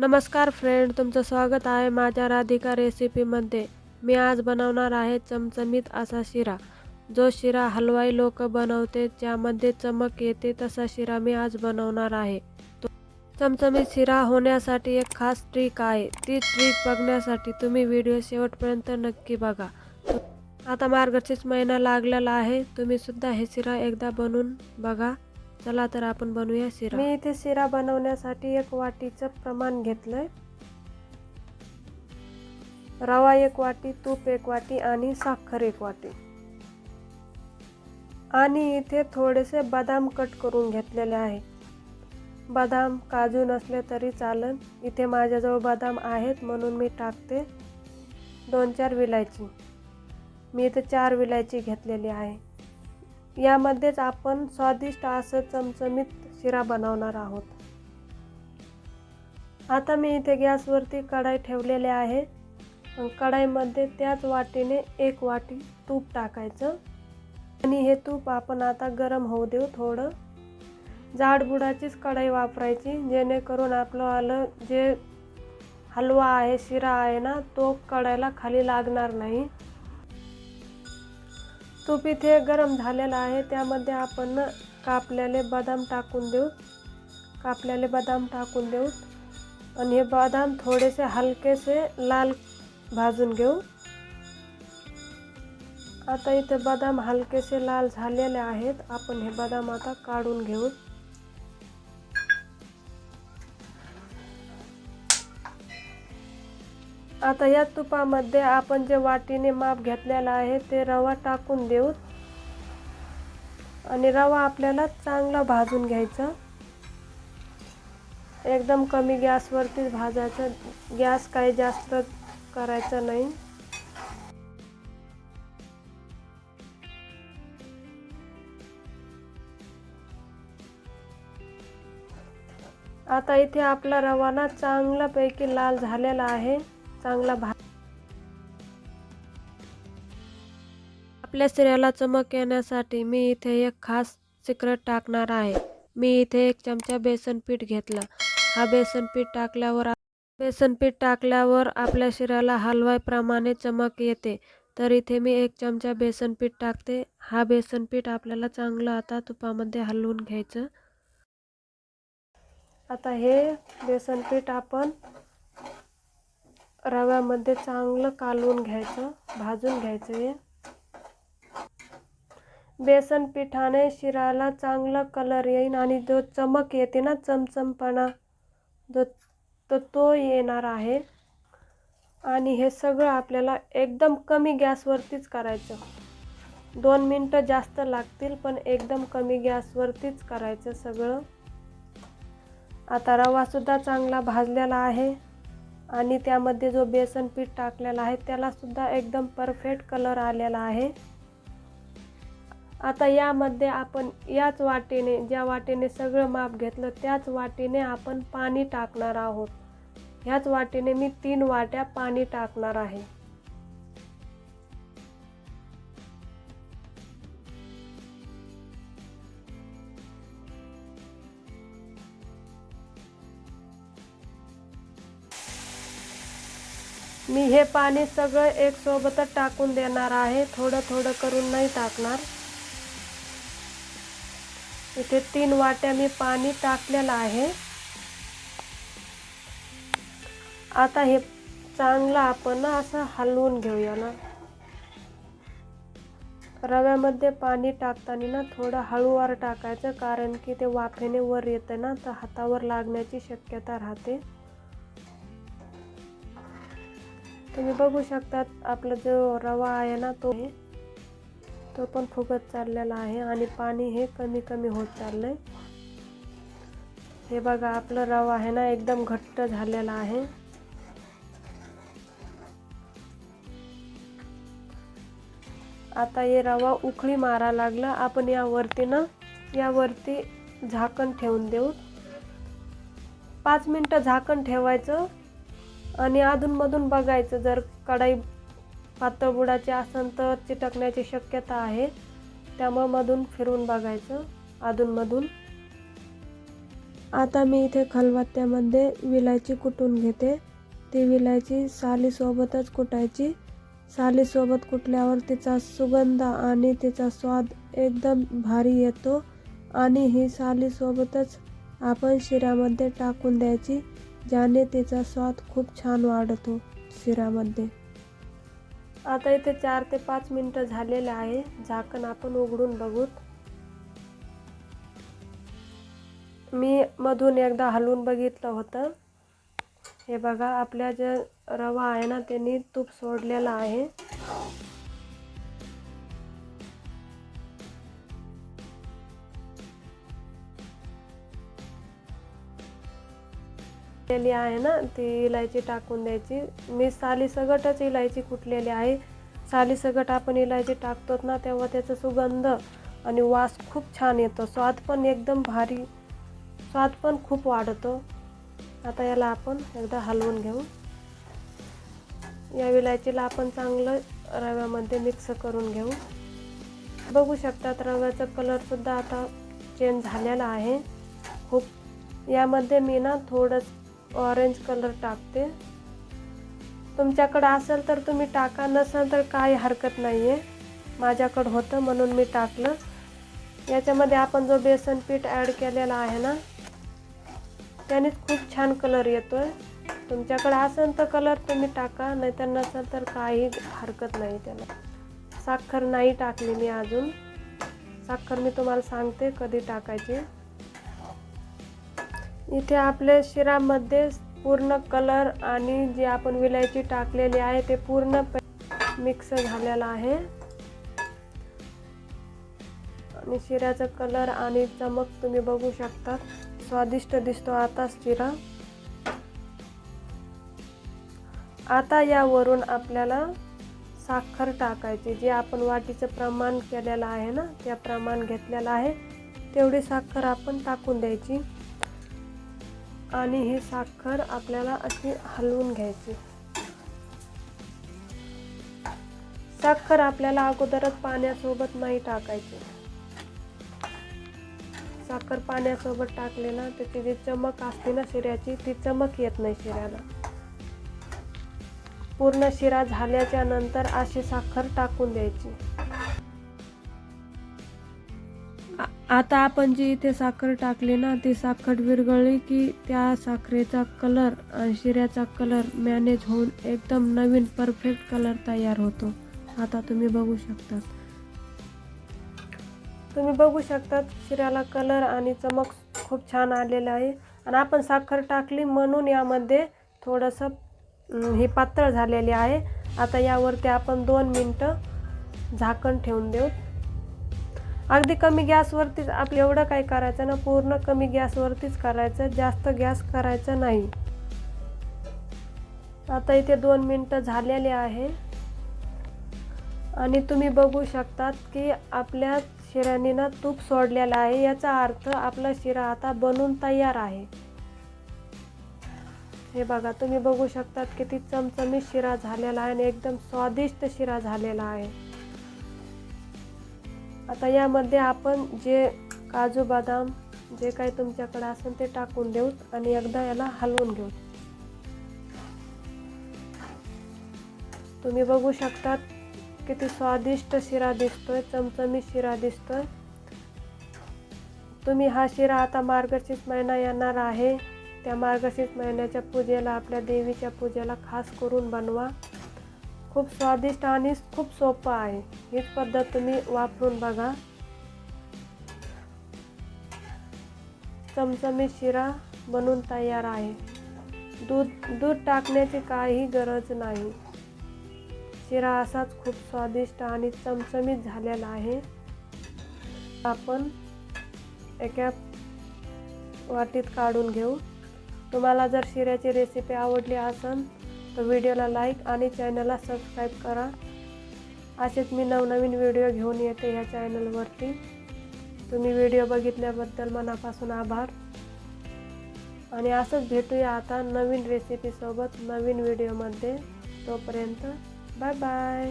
नमस्कार फ्रेंड तुमचं स्वागत आहे माझ्या राधिका रेसिपीमध्ये मी आज बनवणार आहे चमचमीत असा शिरा. जो शिरा हलवाई लोक बनवते ज्यामध्ये चमक येते तसा शिरा मी आज बनवणार आहे. तो चमचमीत शिरा होण्यासाठी एक खास ट्रिक आहे. ती ट्रिक बघण्यासाठी तुम्ही व्हिडिओ शेवटपर्यंत नक्की बघा. आता मार्गशीर्ष महिना लागलेला आहे. तुम्ही सुद्धा हे शिरा एकदा बनवून बघा. चला तर आपण बनवूया शिरा. मी इथे शिरा बनवण्यासाठी एक वाटीचं प्रमाण घेतलंय. रवा एक वाटी तूप एक वाटी आणि साखर एक वाटी. आणि इथे थोडेसे बदाम कट करून घेतलेले आहे. बदाम काजू नसले तरी चालेल इथे माझ्याजवळ बदाम आहेत म्हणून मी टाकते. दोन चार विलायची. मी इथे चार विलायची घेतलेली आहे. यामध्येच आपण स्वादिष्ट असं चमचमीत शिरा बनवणार आहोत. आता मी इथे गॅसवरती कढाई ठेवलेले आहे. कढाईमध्ये त्याच वाटीने एक वाटी तूप टाकायचं. आणि हे तूप आपण आता गरम होऊ देऊ थोडं. जाडबुडाचीच कढाई वापरायची जेणेकरून आपलं आलं जे हलवा आहे शिरा आहे ना तो कढाईला खाली लागणार नाही. तूप इथे गरम झालेला आहे. त्यामध्ये आपण कापलेले बदाम टाकून देऊ. कापलेले बदाम टाकून देऊ. आणि हे बदाम थोडेसे हलकेसे लाल भाजून घेऊ. आता इथे बदाम हलकेसे लाल झालेले आहेत. आपण हे बदाम आता काढून घेऊ. आता या तुपामध्ये आपण जे वाटीने माप घेतलेलं आहे ते रवा टाकून देऊ. आणि रवा आपल्याला चांगला भाजून घ्यायचा. एकदम कमी गॅसवरतीच भाजायचं. गॅस काही जास्त करायचा नाही. आता इथे आपला रवाना चांगल्यापैकी लाल झालेला आहे. चांगला भा आपल्या शिऱ्याला चमक येण्यासाठी मी इथे एक खास सिक्रेट टाकणार आहे. मी इथे एक चमचा बेसन पीठ घेतला. हा बेसन पीठ टाकल्यावर बेसन पीठ टाकल्यावर आपल्या शिऱ्याला हलवायप्रमाणे चमक येते. तर इथे मी एक चमचा बेसन पीठ टाकते. हा बेसन पीठ आपल्याला चांगलं आता तुपामध्ये हलवून घ्यायचं. आता हे बेसन पीठ आपण रव्यामध्ये चांगलं कालवून घ्यायचं भाजून घ्यायचं हे. बेसन पिठाने शिराला चांगला कलर येईन आणि जो चमक येते ना चमचमपणा जो तो तो येणार आहे. आणि हे सगळं आपल्याला एकदम कमी गॅसवरतीच करायचं. दोन मिनटं जास्त लागतील पण एकदम कमी गॅसवरतीच करायचं सगळं. आता रवासुद्धा चांगला भाजलेला आहे. आणि त्यामध्ये जो बेसन पीठ टाकलेला आहे त्यालासुद्धा एकदम परफेक्ट कलर आलेला आहे. आता यामध्ये आपण याच वाटेने ज्या वाटेने सगळं माप घेतलं त्याच वाटेने आपण पाणी टाकणार आहोत. ह्याच वाटेने मी तीन वाट्या पाणी टाकणार आहे. मी हे पाणी सगळं एक सोबतच टाकून देणार आहे. थोडं थोडं करून नाही टाकणार. इथे तीन वाट्या मी पाणी टाकलेलं आहे. आता हे चांगलं आपण असं हलवून घेऊया ना. रव्यामध्ये पाणी टाकताना ना थोडं हळूवार टाकायचं कारण की ते वाफेने वर येतं ना तर हातावर लागण्याची शक्यता राहते. तुम्ही बघू शकतात आपला जो रवा आहे ना तो तो पण फुगत चाललेला आहे आणि पाणी हे कमी कमी होत चाललंय. हे बघा आपलं रवा आहे ना एकदम घट्ट झालेला आहे. आता हे रवा उखळी मारा लागला आपण यावरती ना यावरती झाकण ठेवून देऊ. पाच मिनटं झाकण ठेवायचं. आणि अधूनमधून बघायचं जर कढाई पातळ बुडाची असेल तर चिटकण्याची शक्यता आहे. त्यामुळं मधून फिरून बघायचं अधूनमधून. आता मी इथे खलबत्त्यामध्ये विलायची कुटून घेते. ती विलायची सालीसोबतच कुटायची. सालीसोबत कुटल्यावर तिचा सुगंध आणि तिचा स्वाद एकदम भारी येतो आणि ही सालीसोबतच आपण शिऱ्यामध्ये टाकून द्यायची. ज्याने तिचा स्वाद खूप छान वाढतो शिरामध्ये. आता इथे चार ते पाच मिनटं झालेले आहे. झाकण आपण उघडून बघूत. मी मधून एकदा हलवून बघितलं होतं. हे बघा आपल्या जे रवा आहे ना त्यांनी तूप सोडलेला आहे. कुटलेली आहे ना ती इलायची टाकून द्यायची. मी सालीसगटच इलायची कुटलेली आहे. सालीसगट आपण इलायची टाकतो ना तेव्हा त्याचा सुगंध आणि वास खूप छान येतो. स्वाद पण एकदम भारी स्वाद पण खूप वाढतो. आता याला आपण एकदा हलवून घेऊ. या विलायचीला आपण चांगलं रव्यामध्ये मिक्स करून घेऊ. बघू शकतात रव्याचा कलरसुद्धा आता चेंज झालेला आहे. खूप यामध्ये मी ना थोडं ऑरेंज कलर टाकते. तुमच्याकडं असेल तर तुम्ही टाका नसेल तर काही हरकत नाही आहे माझ्याकडं होतं म्हणून मी टाकलं. याच्यामध्ये आपण जो बेसन पीठ ॲड केलेला आहे ना त्यानेच खूप छान कलर येतो आहे तुमच्याकडे असेल तर कलर तुम्ही टाका नाहीतर नसेल तर काही हरकत नाही त्याला. साखर नाही टाकली मी अजून. साखर मी तुम्हाला सांगते कधी टाकायची. इथे आपल्या शिरामध्ये पूर्ण कलर आणि जे आपण विलायची टाकलेली आहे ते पूर्ण मिक्स झालेलं आहे. आणि शिऱ्याचा कलर आणि चमक तुम्ही बघू शकता स्वादिष्ट दिसतो आता शिरा. आता यावरून आपल्याला साखर टाकायची जे आपण वाटीचं प्रमाण केलेलं आहे ना त्या प्रमाण घेतलेलं आहे तेवढी साखर आपण टाकून द्यायची. आणि ही साखर आपल्याला अशी हलवून घ्यायची. साखर आपल्याला अगोदरच पाण्यासोबत नाही टाकायची. साखर पाण्यासोबत टाकले ना त्याची जी चमक असते ना शिऱ्याची ती चमक येत नाही शिऱ्याला. पूर्ण शिरा झाल्याच्यानंतर अशी साखर टाकून द्यायची. आता आपण जी इथे साखर टाकली ना ती साखर विरघळली की त्या साखरेचा कलर आणि शिऱ्याचा कलर मॅनेज होऊन एकदम नवीन परफेक्ट कलर तयार होतो. आता तुम्ही बघू शकता तुम्ही बघू शकतात शिऱ्याला कलर आणि चमक खूप छान आलेलं आहे. आणि आपण साखर टाकली म्हणून यामध्ये थोडंसं हे पातळ झालेले आहे. आता यावरती आपण दोन मिनटं झाकण ठेवून देऊ. अगदी कमी गॅसवरतीच आपलं एवढं काय करायचं ना? पूर्ण कमी गॅसवरतीच करायचं जास्त गॅस करायचा नाही. आता इथे दोन मिनटं झालेले आहे. आणि तुम्ही बघू शकतात की आपल्या शिऱ्याने ना तूप सोडलेलं आहे. याचा अर्थ आपला शिरा आता बनून तयार आहे. हे बघा तुम्ही बघू शकतात किती चमचमीत शिरा झालेला आहे आणि एकदम स्वादिष्ट शिरा झालेला आहे. आता यामध्ये आपण जे काजू बदाम जे काही तुमच्याकडे असेल ते टाकून देऊ आणि एकदा याला हलवून घेऊ. तुम्ही बघू शकतात किती स्वादिष्ट शिरा दिसतोय चमचमीत शिरा दिसतोय. तुम्ही हा शिरा आता मार्गशीर्ष महिना येणार आहे. त्या मार्गशीर्ष महिन्याच्या पूजेला आपल्या देवीच्या पूजेला खास करून बनवा. खूप स्वादिष्ट आणि खूप सोपं आहे. हीच पद्धत तुम्ही वापरून बघा. चमचमीत शिरा बनून तयार आहे. दूध दूध टाकण्याची काही गरज नाही. शिरा असाच खूप स्वादिष्ट आणि चमचमीत झालेला आहे. आपण एका वाटीत काढून घेऊ. तुम्हाला जर शिऱ्याची रेसिपी आवडली असेल तर व्हिडिओला लाईक आणि चॅनलला सबस्क्राईब करा. असेच मी नवनवीन व्हिडिओ घेऊन येते ह्या चॅनलवरती. तुम्ही व्हिडिओ बघितल्याबद्दल मनापासून आभार. आणि असंच भेटूया आता नवीन रेसिपीसोबत नवीन व्हिडिओमध्ये. तोपर्यंत बाय बाय